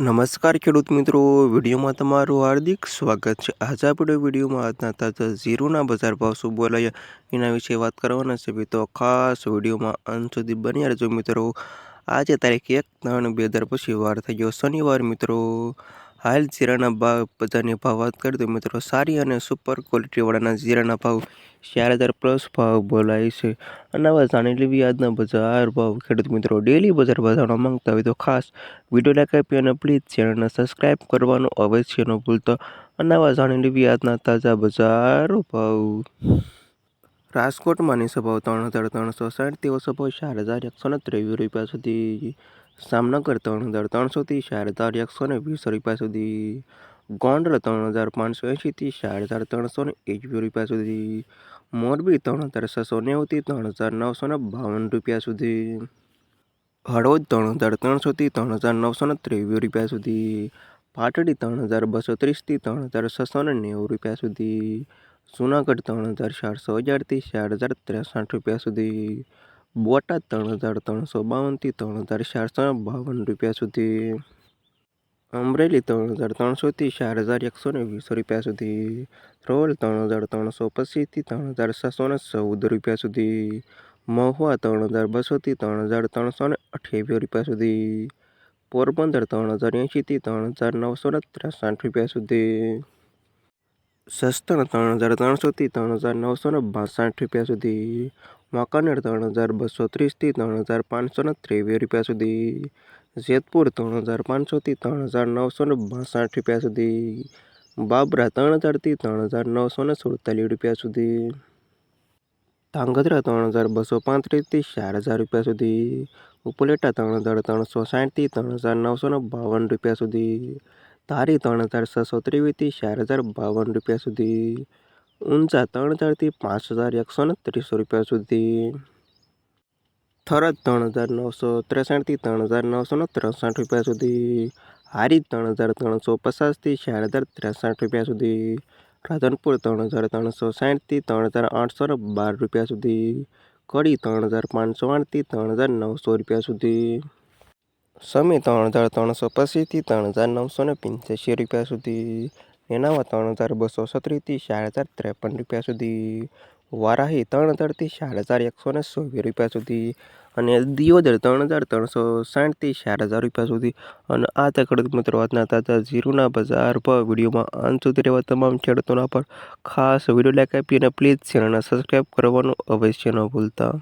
નમસ્કાર ખેડૂત મિત્રો, વિડીયોમાં તમારું હાર્દિક સ્વાગત છે. આજે આપણે વિડીયોમાં આજના તાજા ઝીરોના બજાર ભાવ શું બોલાયા એના વિશે વાત કરવાના છે. તો ખાસ વિડીયોમાં અંત સુધી બન્યા રહેજો મિત્રો. આજે તારીખ એક ત્રણ બે હજાર પછી વાર થઈ ગયો શનિવાર મિત્રો. હાલ જીરાના ભાવ બજારની ભાવ વાત કરી તો મિત્રો સારી અને સુપર ક્વોલિટીવાળાના જીરાના ભાવ ચાર હજાર પ્લસ ભાવ બોલાય છે. અને આવા જાણી લેવી આજના બજાર ભાવ. ખેડૂત મિત્રો ડેલી બજાર ભાવ માંગતા હોય તો ખાસ વીડિયો લાઈક આપી અને પ્લીઝ ચેનલને સબસ્ક્રાઈબ કરવાનું અવશ્ય ન ભૂલતા. અને આવા જાણી લેવી આજના તાજા બજાર ભાવ. રાજકોટમાં નીચો ભાવ ત્રણ હજાર ત્રણસો સાઠ તેવો સભો ચાર હજાર એકસો ને ત્રેવીસ રૂપિયા સુધી. સામનગર ત્રણ હજાર ત્રણસોથી ચાર હજાર એકસો ને વીસ રૂપિયા સુધી. ગોંડલ ત્રણ હજાર પાંચસો એંશીથી ચાર હજાર ત્રણસો ને એકવીસ રૂપિયા સુધી. મોરબી ત્રણ હજાર છસો નેવુંથી, ત્રણ હજાર નવસો ને બાવન રૂપિયા સુધી. હળવદ ત્રણ હજાર ત્રણસોથી ત્રણ હજાર નવસો ને ત્રેવીસ રૂપિયા સુધી. પાટડી ત્રણ હજાર બસો ત્રીસથી ત્રણ હજાર છસો ને નેવું રૂપિયા સુધી. જુનાગઢ ત્રણ હજાર ચારસો હજારથી ચાર હજાર ત્રેસઠ રૂપિયા સુધી બોટાદ ત્રણ હજાર ત્રણસો બાવનથી ત્રણ હજાર ચારસો બાવન રૂપિયા સુધી અમરેલી ત્રણ હજાર ત્રણસોથી ચાર હજાર એકસો ને વીસ રૂપિયા સુધી રોલ ત્રણ હજાર ત્રણસો પચીસથી ત્રણ હજાર છસો ને ચૌદ રૂપિયા સુધી મહુવા ત્રણ હજાર બસોથી ત્રણ હજાર ત્રણસો ને અઠ્યાવીસ રૂપિયા સુધી પોરબંદર ત્રણ હજાર એંશીથી ત્રણ હજાર નવસો ને ત્રેસઠ રૂપિયા સુધી સસ્તણ ત્રણ હજાર ત્રણસોથી ત્રણ હજાર નવસો ને બાસઠ રૂપિયા સુધી વાંકાનેર ત્રણ હજાર બસો ત્રીસથી ત્રણ હજાર પાંચસો ને ત્રેવીસ રૂપિયા સુધી જેતપુર ત્રણ હજાર પાંચસોથી ત્રણ હજાર નવસો ને બાસઠ રૂપિયા સુધી બાબરા ત્રણ હજારથી ત્રણ હજાર નવસો ને સુડતાલીસ રૂપિયા સુધી ધાંગધ્રા ત્રણ હજાર બસો પાંત્રીસથી ચાર હજાર રૂપિયા સુધી ઉપલેટા ત્રણ હજાર ત્રણસો સાઠથી ત્રણ હજાર નવસો ને બાવન રૂપિયા સુધી ધારી ત્રણ હજાર છસો ત્રેવીસથી ચાર હજાર બાવન રૂપિયા સુધી. ઊંચા ત્રણ હજારથી પાંચ હજાર એકસો ને ત્રીસો રૂપિયા સુધી. થરદ ત્રણ હજાર નવસો ત્રેસઠથી ત્રણ હજાર નવસો ને ત્રેસઠ રૂપિયા સુધી. હારી ત્રણ હજાર ત્રણસો પચાસથી ચાર હજાર ત્રેસઠ રૂપિયા સુધી. રાધનપુર ત્રણ હજાર ત્રણસો સાઠથી ત્રણ હજાર આઠસો ને બાર રૂપિયા સુધી. કડી ત્રણ હજાર પાંચસો આઠથી ત્રણ હજાર નવસો રૂપિયા સુધી. સમી ત્રણ હજાર ત્રણસો પચીસથી ત્રણ હજાર નવસો ને પંચ્યાસી રૂપિયા સુધી. એનામાં ત્રણ હજાર બસો સત્રીસથી ચાર હજાર ત્રેપન રૂપિયા સુધી. વારાહી ત્રણ હજારથી ચાર હજાર એકસો ને ચોવીસ રૂપિયા સુધી. અને દિયોદર ત્રણ હજાર ત્રણસો સાઠથી ચાર હજાર રૂપિયા સુધી. અને આ તે ખેડૂત મિત્રો આજના તાજા જીરુના બજાર પર વિડીયોમાં અંત સુધી રહેવા તમામ ખેડૂતોના પર ખાસ વીડિયો લાઈક આપી અને પ્લીઝ ચેનલને સબસ્ક્રાઈબ કરવાનું અવશ્ય ન ભૂલતા.